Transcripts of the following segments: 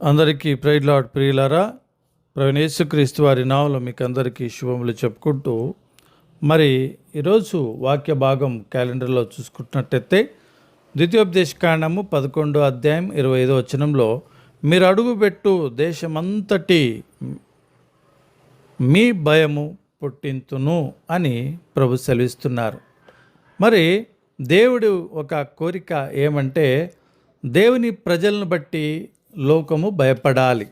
అందరికీ pride lord ప్రియులారా ప్రవీణ్ యేసుక్రీస్తు వారి నావలో మీకు అందరికీ శుభములు చెప్పుకుంటూ మరి ఈరోజు వాక్య భాగం క్యాలెండర్లో చూసుకుంటున్నట్టయితే ద్వితీయోపదేశ కాండము పదకొండో అధ్యాయం ఇరవై ఐదో వచనంలో మీరు అడుగుపెట్టు దేశమంతటి మీ భయము పుట్టింతును అని ప్రభు సెలవిస్తున్నారు. మరి దేవుడు ఒక కోరిక ఏమంటే దేవుని ప్రజలను బట్టి లోకము భయపడాలి.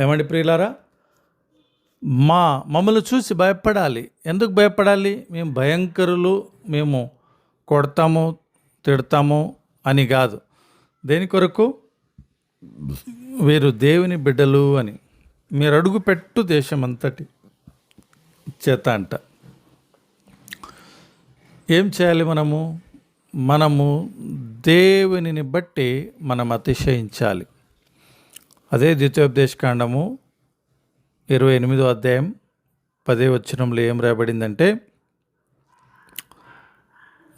ఏమండి ప్రియులారా? మా మమ్మల్ని చూసి భయపడాలి. ఎందుకు భయపడాలి? మేము భయంకరులు మేము కొడతాము తిడతాము అని కాదు. దేని కొరకు? వీరు దేవుని బిడ్డలు అని. మీరు అడుగు పెట్టు దేశం అంతటి చేత అంట. ఏం చేయాలి మనము? మనము దేవునిని బట్టి మనం అతిశయించాలి. అదే ద్వితీయోపదేశకాండము ఇరవై ఎనిమిదో అధ్యాయం పదే వచ్చినంలో ఏం రాయబడిందంటే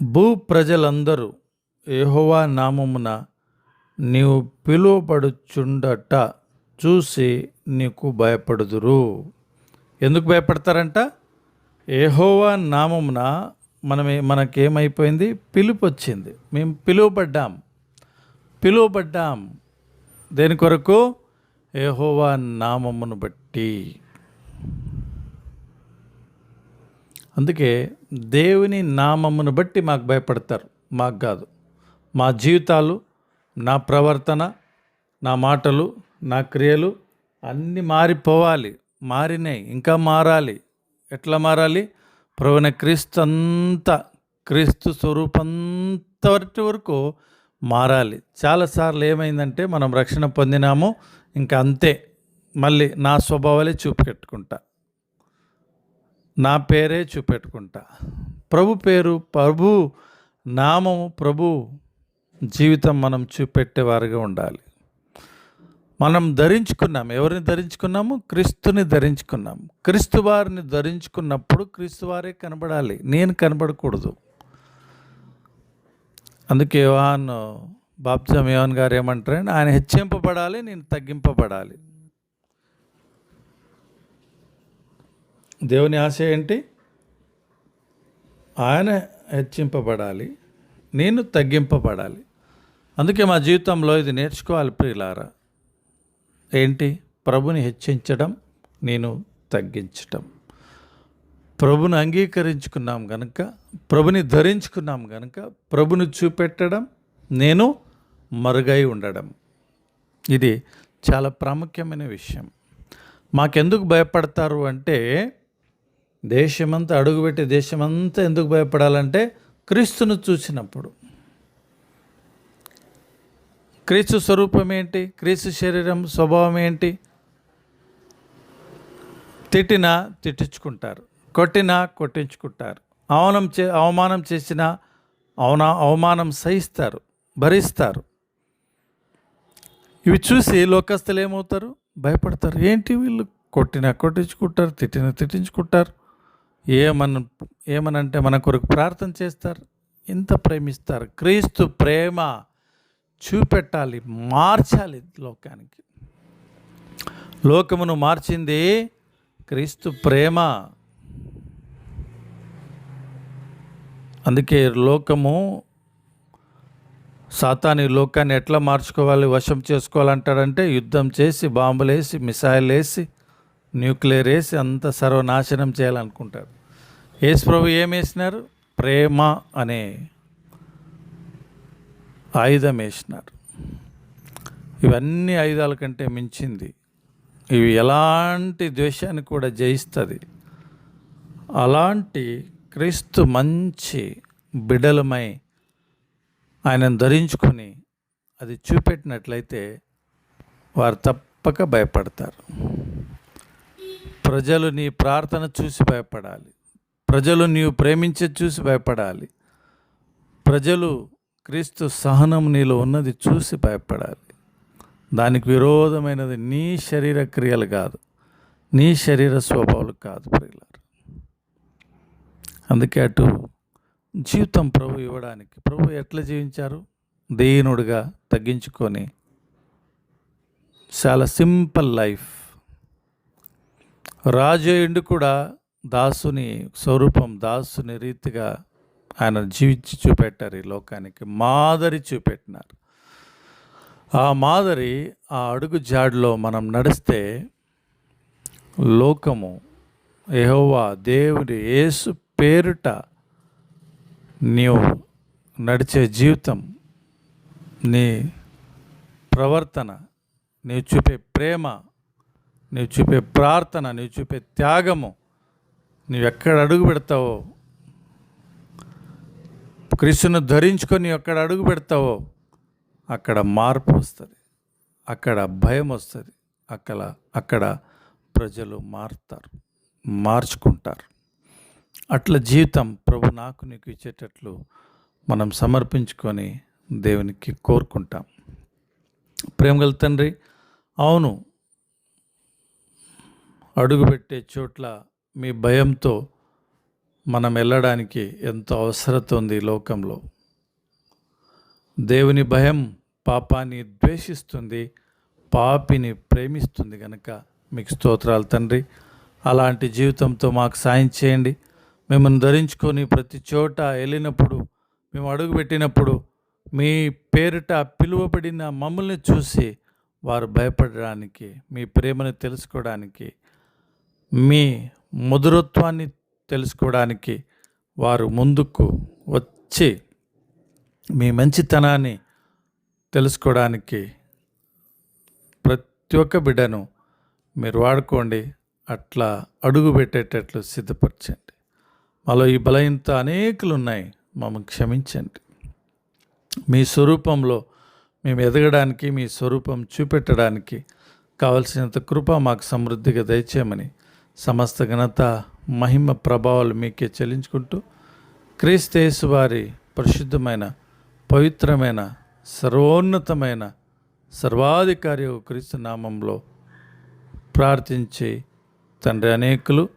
భూ ప్రజలందరూ ఏహోవా నామమున నీవు పిలువబడుచుండట చూసి నీకు భయపడుదురు. ఎందుకు భయపడతారంట? ఏహోవా నామమున మనమే మనకేమైపోయింది? పిలుపు వచ్చింది మేము పిలువబడ్డాం. పిలువబడ్డాం. దేని కొరకు? ఏహోవా నామమును బట్టి. అందుకే దేవుని నామమును బట్టి మాకు భయపడతారు. మాకు కాదు. మా జీవితాలు నా ప్రవర్తన నా మాటలు నా క్రియలు అన్నీ మారిపోవాలి. మారినాయి. ఇంకా మారాలి. ఎట్లా మారాలి? ప్రభున క్రీస్తు అంతా క్రీస్తు స్వరూపంత వరకు మారాలి. చాలాసార్లు ఏమైందంటే మనం రక్షణ పొందినాము ఇంకా అంతే. మళ్ళీ నా స్వభావాలే చూపెట్టుకుంటా. నా పేరే చూపెట్టుకుంటా. ప్రభు పేరు ప్రభు నామము ప్రభు జీవితం మనం చూపెట్టేవారుగా ఉండాలి. మనం ధరించుకున్నాం ఎవరిని ధరించుకున్నాము? క్రీస్తుని ధరించుకున్నాం క్రీస్తు వారిని ధరించుకున్నప్పుడు క్రీస్తు వారే కనబడాలి. నేను కనబడకూడదు. అందుకే యోహాన్ బాప్జం యోహాన్ గారు ఏమంటారండి ఆయన హెచ్చింపబడాలి నేను తగ్గింపబడాలి. దేవుని ఆశ ఏంటి? ఆయన హెచ్చింపబడాలి నేను తగ్గింపబడాలి. అందుకే మా జీవితంలో ఇది నేర్చుకోవాలి ప్రియులారా. ఏంటి? ప్రభుని హెచ్చించడం నేను తగ్గించటం. ప్రభుని అంగీకరించుకున్నాం గనక ప్రభుని ధరించుకున్నాం గనక ప్రభుని చూపెట్టడం నేను మరుగై ఉండడం. ఇది చాలా ప్రాముఖ్యమైన విషయం. మాకెందుకు భయపడతారు అంటే దేశమంతా అడుగుపెట్టే దేశమంతా ఎందుకు భయపడాలంటే క్రీస్తును చూసినప్పుడు. క్రీస్తు స్వరూపం ఏంటి? క్రీస్తు శరీరం స్వభావం ఏంటి? తిట్టినా తిట్టించుకుంటారు. కొట్టినా కొట్టించుకుంటారు. అవనం చే అవమానం చేసినా అవన అవమానం సహిస్తారు భరిస్తారు. ఇవి చూసి లోకస్తులు ఏమవుతారు? భయపడతారు. ఏంటి వీళ్ళు? కొట్టినా కొట్టించుకుంటారు తిట్టినా తిట్టించుకుంటారు. ఏమన ఏమనంటే మన కొరకు ప్రార్థన చేస్తారు. ఇంత ప్రేమిస్తారు. క్రీస్తు ప్రేమ. చూపెట్టాలి మార్చాలి లోకానికి. లోకమును మార్చింది క్రీస్తు ప్రేమ. అందుకే లోకము సాతాని లోకాన్ని ఎట్లా మార్చుకోవాలి వశం చేసుకోవాలంటాడంటే యుద్ధం చేసి బాంబులు వేసి మిసైల్ వేసి న్యూక్లియర్ వేసి అంత సర్వనాశనం చేయాలనుకుంటారు. యేసు ప్రభు ఏం వేసినారు? ప్రేమ అనే ఆయుధం వేసినారు ఇవన్నీ ఆయుధాల కంటే మించింది. ఇవి ఎలాంటి ద్వేషాన్ని కూడా జయిస్తుంది. అలాంటి క్రీస్తు మంచి బిడలమై ఆయనను ధరించుకొని అది చూపెట్టినట్లయితే వారు తప్పక భయపడతారు. ప్రజలు నీ ప్రార్థన చూసి భయపడాలి. ప్రజలు నీవు ప్రేమించే చూసి భయపడాలి. ప్రజలు క్రీస్తు సహనం నీలో ఉన్నది చూసి భయపడాలి. దానికి విరోధమైనది నీ శరీర క్రియలు కాదు నీ శరీర స్వభావాలు కాదు ప్రియులారు. అందుకే అటు జీవితం ప్రభు ఇవ్వడానికి ప్రభు ఎట్లా జీవించారు? దీనుడుగా తగ్గించుకొని చాలా సింపుల్ లైఫ్. రాజేయుడు కూడా దాసుని స్వరూపం దాసుని రీతిగా ఆయన జీవించి చూపెట్టారు ఈ లోకానికి. మాదిరి చూపెట్టినారు. ఆ మాదిరి ఆ అడుగు జాడులో మనం నడిస్తే లోకము యెహోవా దేవుడి యేసు పేరుట నీవు నడిచే జీవితం నీ ప్రవర్తన నీవు చూపే ప్రేమ నీవు చూపే ప్రార్థన నీవు చూపే త్యాగము నీవు ఎక్కడ అడుగు పెడతావో క్రీస్తును ధరించుకొని ఎక్కడ అడుగు పెడతావో అక్కడ మార్పు వస్తుంది. అక్కడ భయం వస్తుంది. అక్కడ అక్కడ ప్రజలు మారుతారు మార్చుకుంటారు. అట్లా జీవితం ప్రభు నాకు నీకు ఇచ్చేటట్లు మనం సమర్పించుకొని దేవునికి కోరుకుంటాం. ప్రేమగల తండ్రి అవును అడుగుపెట్టే చోట్ల మీ భయంతో మనం వెళ్ళడానికి ఎంతో అవసరత ఉంది ఈ లోకంలో. దేవుని భయం పాపాన్ని ద్వేషిస్తుంది పాపిని ప్రేమిస్తుంది కనుక మీకు స్తోత్రాలు తండ్రి. అలాంటి జీవితంతో మాకు సాయం చేయండి. మిమ్మల్ని ధరించుకొని ప్రతి చోట వెళ్ళినప్పుడు మేము అడుగుపెట్టినప్పుడు మీ పేరిట పిలువబడిన మమ్మల్ని చూసి వారు భయపడడానికి మీ ప్రేమను తెలుసుకోవడానికి మీ మధురత్వాన్ని తెలుసుకోవడానికి వారు ముందుకు వచ్చి మీ మంచితనాన్ని తెలుసుకోవడానికి ప్రతి ఒక్క బిడ్డను మీరు వాడుకోండి. అట్లా అడుగు పెట్టేటట్లు సిద్ధపరచండి. మాలో ఈ బలహీనత అనేకులు ఉన్నాయి మమ్మల్ని క్షమించండి. మీ స్వరూపంలో మేము ఎదగడానికి మీ స్వరూపం చూపెట్టడానికి కావలసినంత కృప మాకు సమృద్ధిగా దయచేయమని సమస్త ఘనత మహిమ ప్రభావాలు మీకే చెల్లించుకుంటూ క్రీస్తేసు వారి పరిశుద్ధమైన పవిత్రమైన సర్వోన్నతమైన సర్వాధికారి క్రీస్తు నామంలో ప్రార్థించి తండ్రి అనేకులు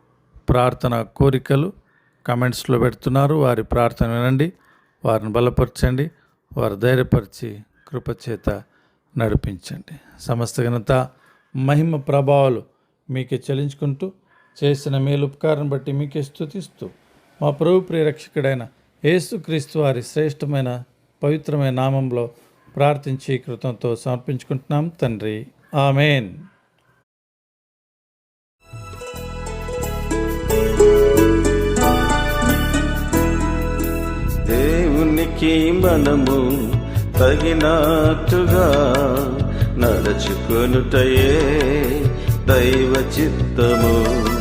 ప్రార్థన కోరికలు కమెంట్స్లో పెడుతున్నారు. వారి ప్రార్థన వినండి వారిని బలపరచండి వారు ధైర్యపరిచి కృపచేత నడిపించండి. సమస్త ఘనత మహిమ ప్రభావాలు మీకే చెల్లించుకుంటూ చేసిన మేలు ఉపకారం బట్టి మీకే స్థుతిస్తూ మా ప్రభు ప్రియరక్షకుడైన యేసుక్రీస్తు వారి శ్రేష్టమైన పవిత్రమైన నామంలో ప్రార్థించి కృతంతో సమర్పించుకుంటున్నాం తండ్రి. ఆమెన్. దేవునికి మనము తగినట్టుగా నడుచుకొనుటయే దైవ చిత్తము.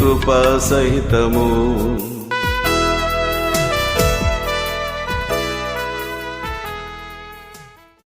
కృపా సహితము.